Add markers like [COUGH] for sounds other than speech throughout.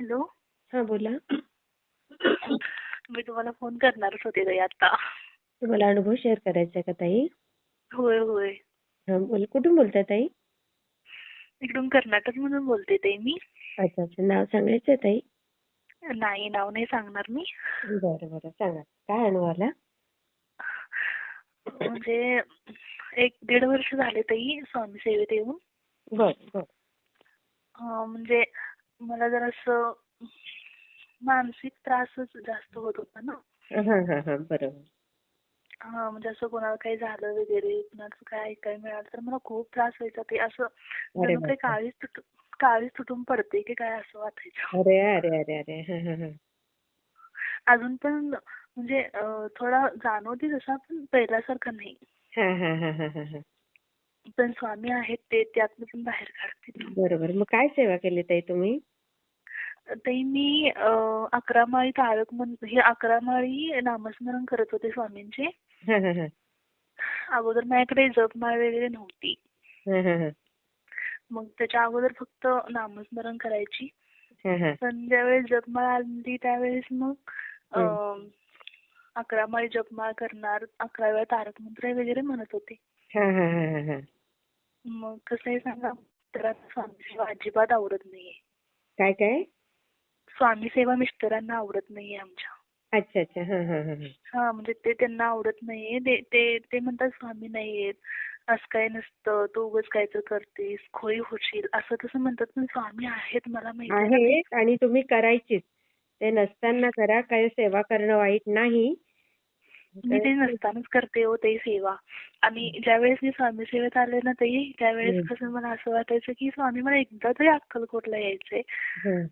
Hello. हा बोला. मी तुम्हाला फोन करणारच होते ताई आता. तुम्हाला अनुभव शेअर करायचा आहे का ताई? होय होय. हा बोल कुठून बोलताय ताई? इकडून कर्नाटक मधून बोलते ताई मी. अच्छा अच्छा. नाव सांगायचं ताई? नाही नाव नाही सांगणार मी. बरं बरं. सांगा. काय अनुभव आला? म्हणजे एक दीड वर्ष झाले ताई स्वामी सेवेत येऊन. बर बर. अं, म्हणजे मला जरासं मानसिक त्रासच जास्त होत होता ना. हा हा हा बरोबर. हा म्हणजे असं कोणाला काही झालं वगैरे कुणाचं काय ऐकायला मिळालं तर मला खूप त्रास व्हायचा ते असं अरे जणू काही. काळीच तुटून काळीच तुटून पडते की काय असं वाटायचं. अरे अरे अरे अरे हा हा हा. अजून पण म्हणजे अं, थोडा जाणवते तसा पण पहिल्यासारखं नाही. हा हा हा हा हा हा. पण स्वामी आहेत ते त्यातनं पण बाहेर काढतील. बरोबर. मग काय सेवा केली ताई तुम्ही? ते मी अकरा माळी तारक हे अकरा माळी नामस्मरण करत होते स्वामींचे. अगोदर माझ्याकडे जपमाळ वगैरे नव्हती. मग त्याच्या अगोदर फक्त नामस्मरण करायची. पण ज्यावेळेस जपमाळ आली त्यावेळेस मग अकरा माळी जपमाळ करणार अकरा वेळा तारक मंत्र वगैरे म्हणत होते. मग कसं आहे सांगा? तर स्वामी सेवा अजिबात आवडत नाहीये. काय काय? स्वामी सेवा मिस्टरांना आवडत नाहीये आमच्या. अच्छा अच्छा. हा हा हा हा. हा म्हणजे ते त्यांना आवडत नाहीये. ते ते ते म्हणतात स्वामी नाहीयेत. असं काय नसतं. तू उगाच काय तर करतेस. खोई होशील. असं तसं म्हणतात. पण स्वामी आहेत मला माहिती आहे ना. आणि तुम्ही करायचीच. ते नसताना करा. काय सेवा करणं वाईट नाही. मी ते नसतानाच करते हो ते सेवा. आणि ज्यावेळेस मी स्वामी सेवेत आले ना ते त्यावेळेस हम्म. कसं मला असं वाटायचं की स्वामी मला एकदा तरी अक्कलकोटला यायचंय. हं.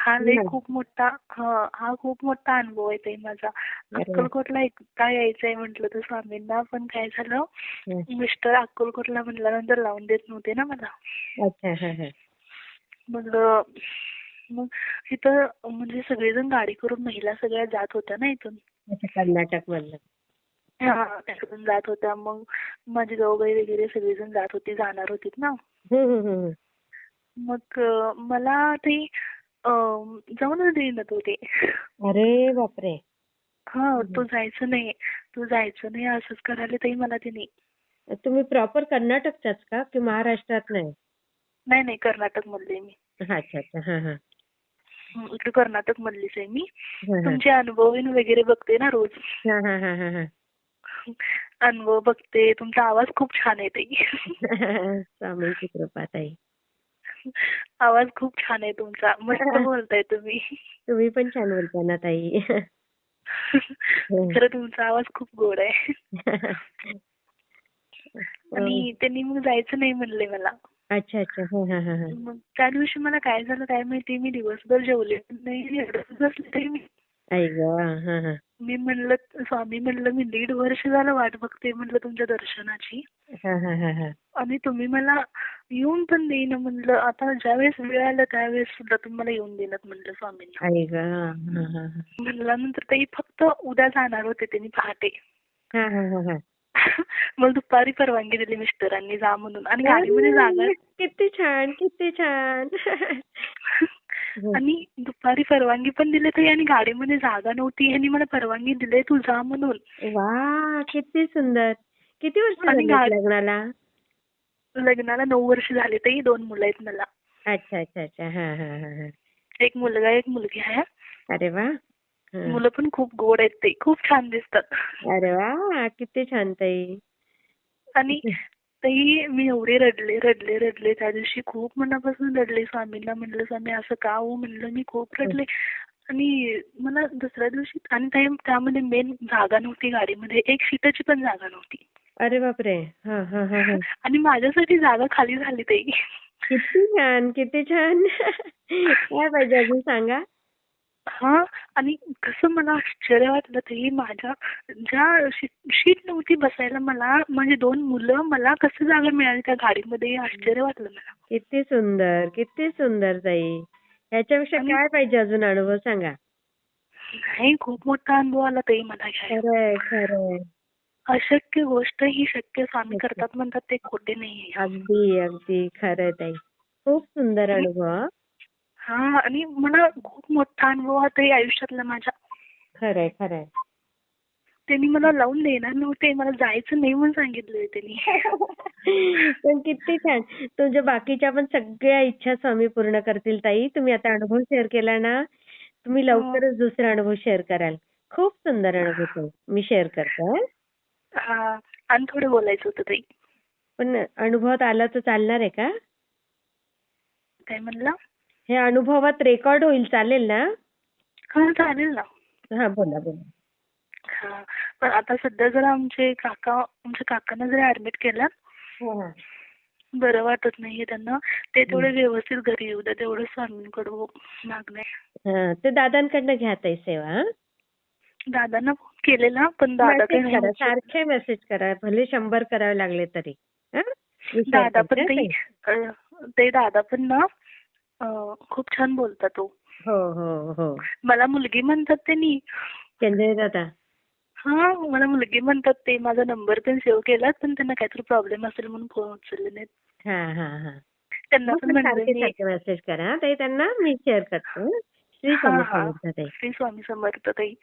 हा लय. खूप मोठा हा हा खूप मोठा अनुभव आहे ताई माझा. अक्कलकोटला एकदा यायचंय म्हटलं तर स्वामींना पण काय झालं. मिस्टर अक्कलकोटला म्हटल्यानंतर लावून देत नव्हते ना मला हा हा मग मग इथं म्हणजे सगळेजण गाडी करून महिला सगळ्या जात होत्या ना इथून कर्नाटक मधलं हा त्याकडून जात होत्या मग माझी जाऊबाई वगैरे सगळेजण जात होती जाणार होतीत ना. मग मला ते जाऊनच देईनात होते अरे बापरे. हा तू जायचं नाही तू जायचं नाही असंच करायला ताई मला ते नाही तुम्ही प्रॉपर कर्नाटकच्याच का की महाराष्ट्रात नाही? नाही नाही कर्नाटक मधले मी. अच्छा अच्छा. हा हा. हं, इकडे कर्नाटक मधलीच आहे मी. तुमचे अनुभव वगैरे बघते ना रोज. हा, हा, हा, हा, हा. अनुभव बघते तुमचा आवाज खूप छान आहे ताई. [LAUGHS] स्वामींची कृपा ताई. आवाज खूप छान आहे तुमचा. मस्त [LAUGHS] बोलताय तुम्ही. तुम्ही पण छान बोलता ना ताई. खरं तुमचा आवाज खूप गोड आहे. [LAUGHS] आणि त्यांनी मग जायचं नाही म्हणले मला. अच्छा अच्छा. हा हा हा हा. मग त्या दिवशी मला काय झालं काय माहिती? मी दिवसभर जेवले पण नाही एवढं बसले तरी मी. आई ग हा हा. मी म्हणलं स्वामी म्हणलं मी दीड वर्ष झालं वाट बघते म्हणलं तुमच्या दर्शनाची. हा हा हा हा. आणि तुम्ही मला येऊन पण देईना म्हणलं. आता ज्या वेळेस वेळ आला त्यावेळेस सुद्धा तुम्ही मला येऊन देणार म्हणलं स्वामींना. आई ग. हा हा हा. म्हणल्यानंतर ते फक्त उद्या जाणार होते त्यांनी पहाटे. हा हा हा हा. मग दुपारी परवानगी दिली मिस्टरांनी जा म्हणून. आणि गाडीमध्ये जागा किती छान किती छान. [LAUGHS] आणि दुपारी परवानगी पण दिली तरी आणि गाडीमध्ये जागा नव्हती ह्यांनी मला परवानगी दिली तू जा म्हणून. वा किती सुंदर. किती वर्ष लग्नाला? लग्नाला नऊ वर्ष झाले तरी दोन मुलं आहेत मला. अच्छा अच्छा अच्छा. हा हा हा हा. एक मुलगा एक मुलगी आहे. अरे वा. हा. मुलं पण खूप गोड आहेत ते. खूप छान दिसतात. अरे वा किती छान ताई. आणि ताई मी एवढे रडले रडले रडले. त्या दिवशी खूप मनापासून रडले. स्वामींना म्हणलं स्वामी असं का हो? म्हणलं मी खूप रडले. आणि मला दुसऱ्या दिवशी आणि त्यामध्ये मेन जागा नव्हती गाडीमध्ये. एक सीटाची पण जागा नव्हती. अरे बापरे. हा हा हा हा. आणि माझ्यासाठी जागा खाली झाली ताई किती छान किती छान. काय पाहिजे अजून सांगा? हा आणि कसं मला आश्चर्य वाटलं ताई माझ्या ज्या शीट नव्हती बसायला मला म्हणजे दोन मुलं मला कसं जागा मिळाली त्या गाडीमध्ये हे आश्चर्य वाटलं मला. किती सुंदर किती सुंदर ताई. ह्याच्यापेक्षा काय पाहिजे अजून अनुभव सांगा? नाही खूप मोठा अनुभव आला ताई मला खरंय खरंय. अशक्य गोष्ट ही शक्य स्वामी करतात म्हणतात ते खोटे नाहीये. अगदी अगदी. खरंय ताई. खूप सुंदर अनुभव हं. हा आणि मला खूप मोठा अनुभव हा आयुष्यातला माझ्या. खरंय खरंय. त्यांनी मला लावून देणार नव्हते मला जायचं नाही म्हणून सांगितलंय त्यांनी. [LAUGHS] पण किती छान. तुमच्या बाकीच्या पण सगळ्या इच्छा स्वामी पूर्ण करतील ताई. तुम्ही आता अनुभव शेअर केला ना तुम्ही लवकरच दुसरा अनुभव शेअर कराल. खूप सुंदर अनुभव मी शेअर करते हं. हा. आणि थोडं बोलायचं होतं ताई. पण अनुभवात आला तर चालणार आहे का? काय म्हणला? हे अनुभवात रेकॉर्ड होईल चालेल ना? हा चालेल ना. हा बोला बोला. हा पण आता सध्या जरा आमचे काका आमच्या काकांना जरा ऍडमिट केलं हा, हा. बरं वाटत नाहीये त्यांना. ते तेवढे व्यवस्थित घरी येऊ द्या तेवढं स्वामींकडं मागणं. हा, ते दादांकडनं घ्या ताई सेवा हं? दादांना केलेला पण दादा काही. सारखे मेसेज करा भले शंभर करावे लागले तरी. हं? दादा पण ते ते दादा पण ना खूप छान बोलतात तो. हो हो हो. मला मुलगी म्हणतात त्यांनी संजय दादा. हा मला मुलगी म्हणतात ते. माझा नंबर पण सेव्ह केला पण त्यांना काहीतरी प्रॉब्लेम असेल म्हणून फोन उचलले नाहीत. हा हा हा. त्यांना पण मेसेज करा ताई. त्यांना मी शेअर करतो? श्री स्वामी समर्थ ताई. श्री स्वामी समर्थ ताई.